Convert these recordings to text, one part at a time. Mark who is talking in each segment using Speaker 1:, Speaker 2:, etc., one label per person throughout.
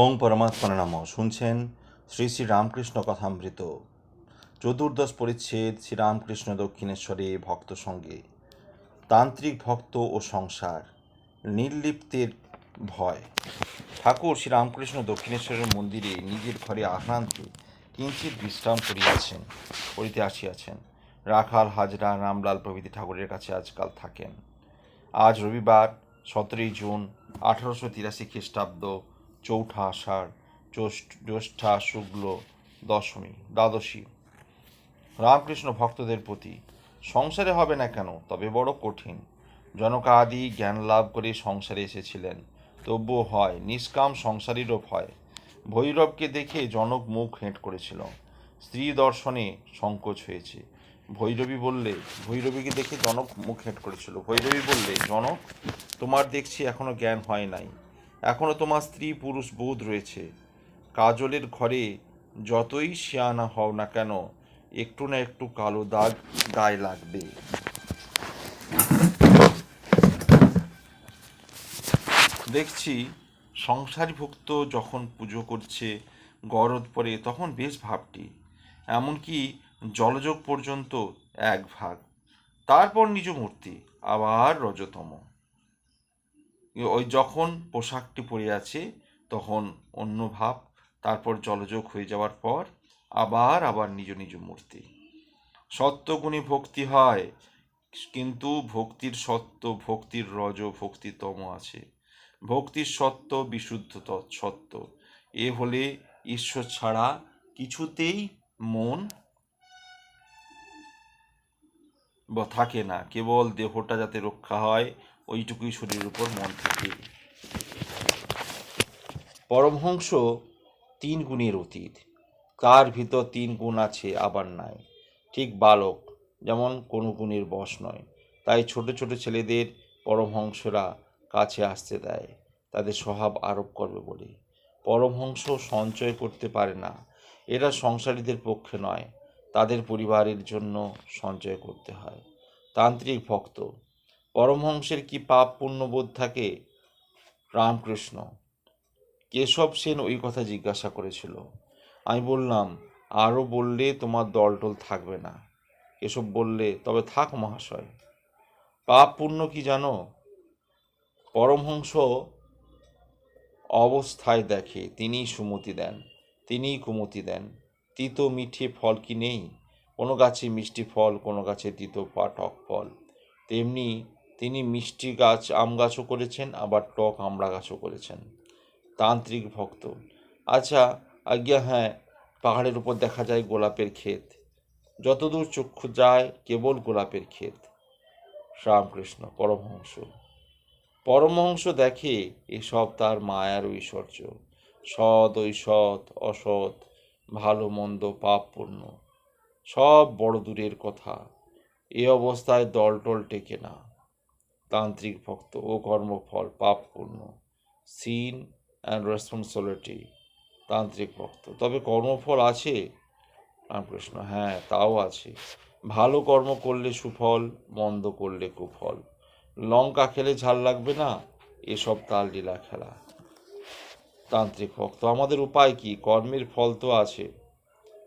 Speaker 1: ওং পরমাত্মা নাম শুনছেন শ্রী শ্রী রামকৃষ্ণ কথামৃত। চতুর্দশ পরিচ্ছেদ শ্রীরামকৃষ্ণ দক্ষিণেশ্বরে ভক্ত সঙ্গে। তান্ত্রিক ভক্ত ও সংসার। নির্লিপ্তের ভয়। ঠাকুর শ্রীরামকৃষ্ণ দক্ষিণেশ্বরের মন্দিরে নিজের ঘরে আক্রান্তে কিঞ্চিত বিশ্রাম করিয়াছেন, করিতে আসিয়াছেন। রাখাল, হাজরা, রামলাল প্রভৃতি ঠাকুরের কাছে আজকাল থাকেন। আজ রবিবার, সতেরোই জুন, আঠারোশো তিরাশি খ্রিস্টাব্দ চৌঠা আষাঢ় জ্যৈষ্ঠ- শুক্ল দশমী, দ্বাদশী। রামকৃষ্ণ ভক্তদের প্রতি, সংসারে হবে না কেন, তবে বড় কঠিন। জনকাদি জ্ঞান লাভ করে সংসারে এসেছিলেন, তবুও হয়, নিষ্কাম সংসারীরও ভয়। ভৈরবকে দেখে জনক মুখ হেঁট করেছিল। স্ত্রী দর্শনে সংকোচ হয়েছে। ভৈরবী বললে, ভৈরবীকে দেখে জনক মুখ হেঁট করেছিল। ভৈরবী বললে, জনক, তোমার দেখছি এখনও জ্ঞান হয় নাই। এখনও তোমার স্ত্রী পুরুষ বোধ রয়েছে। কাজলের ঘরে যতই শিয়ানা হও না কেন, একটু না একটু কালো দাগ গায়ে লাগবে। দেখছি সংসারীভুক্ত যখন পুজো করছে, গরদ পরে, তখন বেশ ভাবটি। এমনকি জলযোগ পর্যন্ত এক ভাগ। তারপর নিজ মূর্তি, আবার রজতম। ওই যখন পোশাকটি পরে আছে, তখন অন্য ভাব, তারপর জলযোগ হয়ে যাওয়ার পর আবার আবার নিজ নিজ মূর্তি। সত্যগুণী ভক্তি হয়, কিন্তু ভক্তির সত্য ভক্তির রজ ভক্তিতম আছে। ভক্তির সত্য বিশুদ্ধ সত্য এ হলে ঈশ্বর ছাড়া কিছুতেই মন থাকে না। কেবল দেহটা যাতে রক্ষা হয় ওইটুকুই শরীরের উপর, মন থাকে। পরমহংস তিন গুণের অতীত। তার ভিতর তিন গুণ আছে আবার নাই। ঠিক বালক যেমন কোনো গুণের বশ নয়। তাই ছোট ছোট ছেলেদের পরমহংসরা কাছে আসতে দেয়। তাদের স্বভাব আরোপ করবে বলে। পরমহংস সঞ্চয় করতে পারে না। এরা সংসারীদের পক্ষে নয়। তাদের পরিবারের জন্য সঞ্চয় করতে হয়। তান্ত্রিক ভক্ত পরমহংসের কি পাপ পুণ্যবোধ থাকে? রামকৃষ্ণ। কেশব সেন ওই কথা জিজ্ঞাসা করেছিল। আমি বললাম আরও বললে তোমার দলটল থাকবে না। এসব বললে, তবে থাক মহাশয়। পাপ পুণ্য কি জানো? পরমহংস অবস্থায় দেখে, তিনিই সুমতি দেন, তিনিই কুমতি দেন। তিতো মিঠে ফল কি নেই? কোনো গাছে মিষ্টি ফল, কোনো গাছে তিতো টক ফল। তেমনি তিনি মিষ্টি গাছ, আম গাছও করেছেন, আবার টক আমড়া গাছও করেছেন। তান্ত্রিক ভক্ত। আচ্ছা আজ্ঞা হ্যাঁ পাহাড়ের উপর দেখা যায় গোলাপের ক্ষেত। যতদূর চক্ষু যায়, কেবল গোলাপের ক্ষেত। রামকৃষ্ণ, পরমহংস। পরমহংস দেখে এসব তার মায়ার ঐশ্বর্য। সৎ ঐসৎ অসৎ, ভালো মন্দ পাপ পূর্ণ সব বড় দূরের কথা। এ অবস্থায় দলটল টেকে না। তান্ত্রিক ভক্ত ও কর্মফল পাপ পূর্ণ সিন অ্যান্ড রেসপন্সিবিলিটি, তান্ত্রিক ভক্ত। তবে কর্মফল আছে? রামকৃষ্ণ হ্যাঁ তাও আছে। ভালো কর্ম করলে সুফল, মন্দ করলে কুফল। লঙ্কা খেলে ঝাল লাগবে না? এসব তাল লীলা খেলা। তান্ত্রিক ভক্ত, আমাদের উপায় কি? কর্মের ফল তো আছে।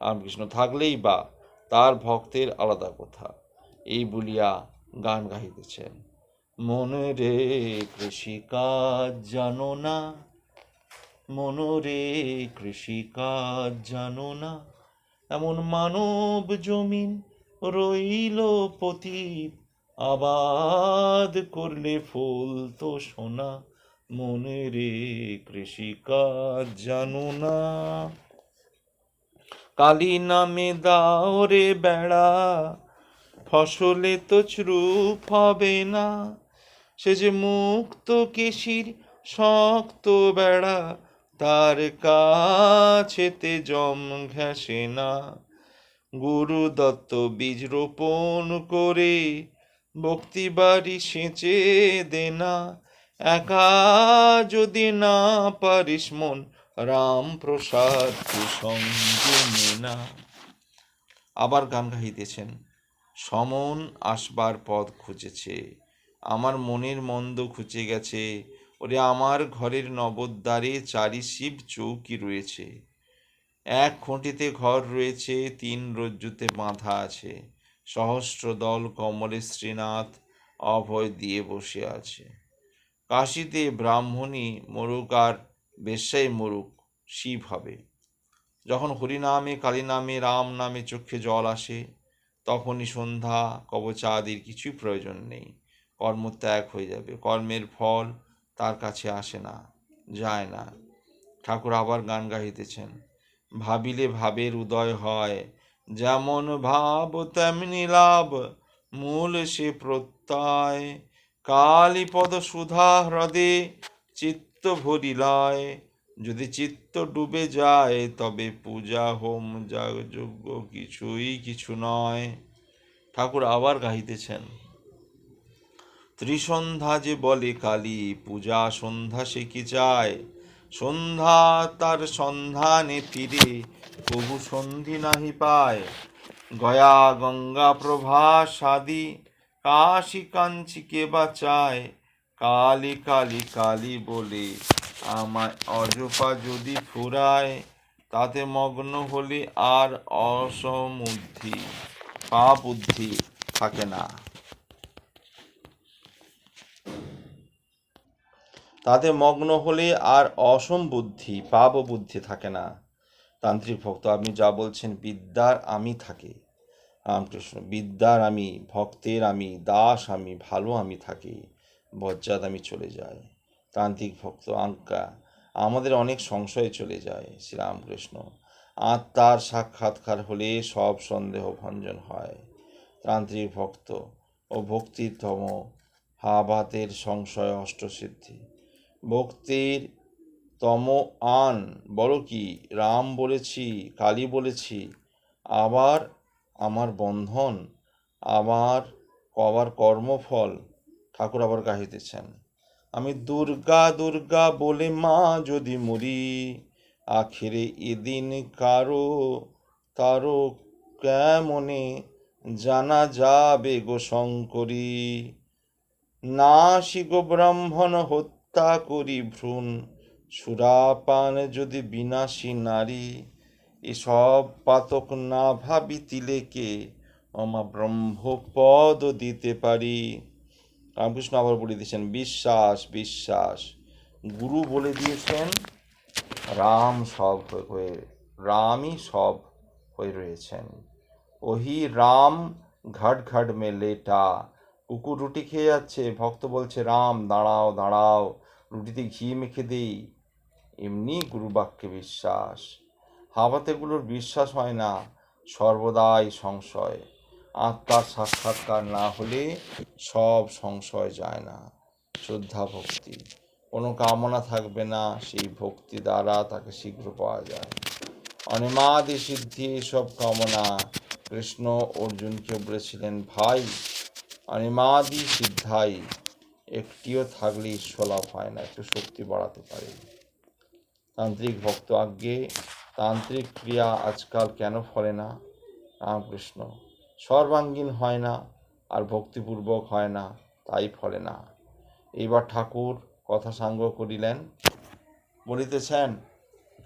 Speaker 1: রামকৃষ্ণ, থাকলেই বা, তার ভক্তের আলাদা কথা। এই বলিয়া গান গাহিতেছেন। মনে রে কৃষিকাজ জানো না? মনরে কৃষিকাজ জানো না? এমন মানব জমিন রইল পতীত। আবাদ করলে ফুল তো সোনা। মনে রে কৃষিকাজ জানো না? কালী নামে দাও রে বেড়া। ফসলে তো চুরুপ হবে না। সে যে মুক্ত কেশির শক্ত বেড়া, তার কাছেতে জম ঘেঁষে না। গুরু দত্ত বীজ রোপণ করে ভক্তি বাড়ি সেচে দে না। একা যদি না পারিস মন, রাম প্রসাদ সঙ্গে না আবার গান গাইতেছেন সমন আসবার পথ খুঁজেছে। আমার মনের মন্দ খুঁজে গেছে। ওরে, আমার ঘরের নবদ্বারে চারি শিব চৌকি রয়েছে। এক খুঁটিতে ঘর রয়েছে, তিন রজ্জুতে বাঁধা আছে। সহস্র দল কমলে শ্রীনাথ অভয় দিয়ে বসে আছে। কাশীতে ব্রাহ্মণী মরুক আর বেশ্যাই মরুক শিব হবে। যখন হরিনামে কালী নামে রাম নামে চোখে জল আসে, তখনই সন্ধ্যা, কবচাদির কিছুই প্রয়োজন নেই। কর্ম ত্যাগ হয়ে যাবে। কর্মের ফল তার কাছে আসে না, যায় না। ঠাকুর আবার গান গাইতেছেন ভাবিলে ভাবের উদয় হয়, যেমন ভাব তেমনি লাভ। মূল সে প্রত্যয় কালীপদ সুধা হ্রদে চিত্ত ভরিলায়। যদি চিত্ত ডুবে যায়, তবে পূজা হোম যাগ যজ্ঞ কিছুই কিছু নয়। ঠাকুর আবার গাইতেছেন ত্রিসন্ধ্যা যে বলে কালী, পূজা সন্ধ্যা সে কি চায়? সন্ধ্যা তার সন্ধানে ফিরে প্রভু সন্ধি নাহি পায়। গয়া গঙ্গা প্রভা সাদি, কাশি কাঞ্চি কে বা চায়? কালী কালী কালী বলে আমায় অজপা যদি ফুরায়, তাতে মগ্ন হলে আর অসমুদ্ধি পা বুদ্ধি থাকে না। তাতে মগ্ন হলে আর অসম বুদ্ধি পাপ বুদ্ধি থাকে না। তান্ত্রিক ভক্ত, আপনি যা বলছেন, বিদ্যার আমি থাকে। রামকৃষ্ণ, বিদ্যার আমি, ভক্তের আমি, দাস আমি, ভালো আমি থাকি, বজ্জাত আমি চলে যাই। তান্ত্রিক ভক্ত, আজ্ঞা, আমাদের অনেক সংশয় চলে যায় শ্রীরামকৃষ্ণ। আত্মার সাক্ষাৎকার হলে সব সন্দেহ ভঞ্জন হয়। তান্ত্রিক ভক্ত ও ভক্তিতম, হাবাতের সংশয় অষ্টসিদ্ধি। ভক্তির তম আন, বলো কি? রাম বলেছি, কালী বলেছি, আবার আমার বন্ধন আমার কবার কর্মফল ঠাকুর আবার গাহিতেছেন। আমি দুর্গা দুর্গা বলে মা যদি মরি, আখেরে এদিন কারও, তারও কেমনে জানা যাবে গো শঙ্করী? নাসি গো ব্রাহ্মণ হত্যা করি ভ্রূণ। সুরাপান যদি বিনাশী নারী, এসব পাতক না ভাবি তিলেকে আমা ব্রহ্মপদ দিতে পারি। রামকৃষ্ণ আবার বলে দিয়েছেন, বিশ্বাস বিশ্বাস। গুরু বলে দিয়েছেন, রাম সব হয়ে রামই সব হয়ে রয়েছেন। ওহি রাম ঘাট ঘাট মেলেটা কুকুর রুটি খেয়ে যাচ্ছে, ভক্ত বলছে, রাম, দাঁড়াও দাঁড়াও। রুটিতে ঘি মেখে দেই, এমনি গুরুবাক্যে বিশ্বাস। হাবাতেগুলোর বিশ্বাস হয় না, সর্বদাই সংশয়। আত্মার সাক্ষাৎকার না হলে সব সংশয় যায় না। শ্রদ্ধা ভক্তি। কোনো কামনা থাকবে না, সেই ভক্তি দ্বারা তাকে শীঘ্র পাওয়া যায়। অনিমাদি সিদ্ধি, এসব কামনা। কৃষ্ণ অর্জুনকে বলেছিলেন, ভাই, অনিমাদি সিদ্ধাই একটিও থাকলে ঈশ্বলাভ হয় না, একটু শক্তি বাড়াতে পারে। তান্ত্রিক ভক্ত আজ্ঞে, তান্ত্রিক ক্রিয়া আজকাল কেন ফলে না? রামকৃষ্ণ, সর্বাঙ্গীন হয় না আর ভক্তিপূর্বক হয় না, তাই ফলে না। এইবার ঠাকুর কথা সাঙ্গ করিলেন, বলিতেছেন,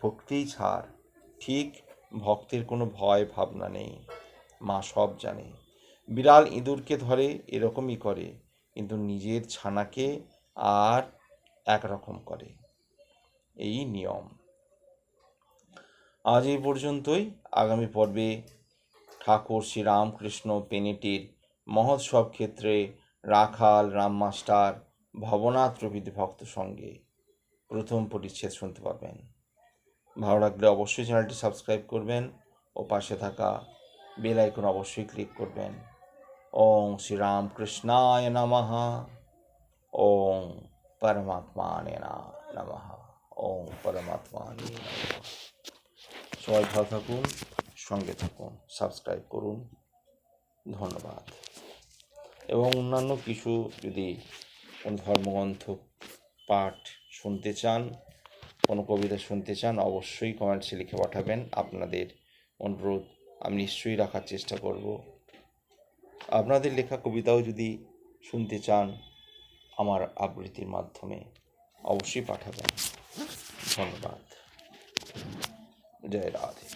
Speaker 1: ভক্তিই ছাড়, ঠিক ভক্তের কোনো ভয় ভাবনা নেই, মা সব জানে। বিড়াল ইঁদুরকে ধরে এরকমই করে কিন্তু নিজের ছানাকে আর একরকম করে। এই নিয়ম। আজ এই পর্যন্তই। আগামী পর্বে ঠাকুর শ্রী রামকৃষ্ণ পেনেটির মহোৎসব ক্ষেত্রে রাখাল রাম মাস্টার ভবনাথ প্রভৃতি ভক্ত সঙ্গে প্রথম পরিচ্ছেদ শুনতে পাবেন ভালো লাগলে অবশ্যই চ্যানেলটি সাবস্ক্রাইব করবেন ও পাশে থাকা বেল আইকন অবশ্যই ক্লিক করবেন। ওং শ্রী রামকৃষ্ণায় নমঃ ওং পরমাত্মানে নমঃ ওং পরমাত্মানে নমঃ সবাই ভালো থাকুন, সঙ্গে থাকুন, সাবস্ক্রাইব করুন। ধন্যবাদ। এবং অন্যান্য কিছু যদি কোনো ধর্মগ্রন্থ, পাঠ শুনতে চান, কোনো কবিতা শুনতে চান, অবশ্যই কমেন্টসে লিখে পাঠাবেন। আপনাদের অনুরোধ আমি নিশ্চয়ই রাখার চেষ্টা করব। আপনাদের লেখা কবিতাও যদি শুনতে চান আমার আবৃত্তির মাধ্যমে অবশ্যই পাঠাবেন। ধন্যবাদ। জয় রাধে।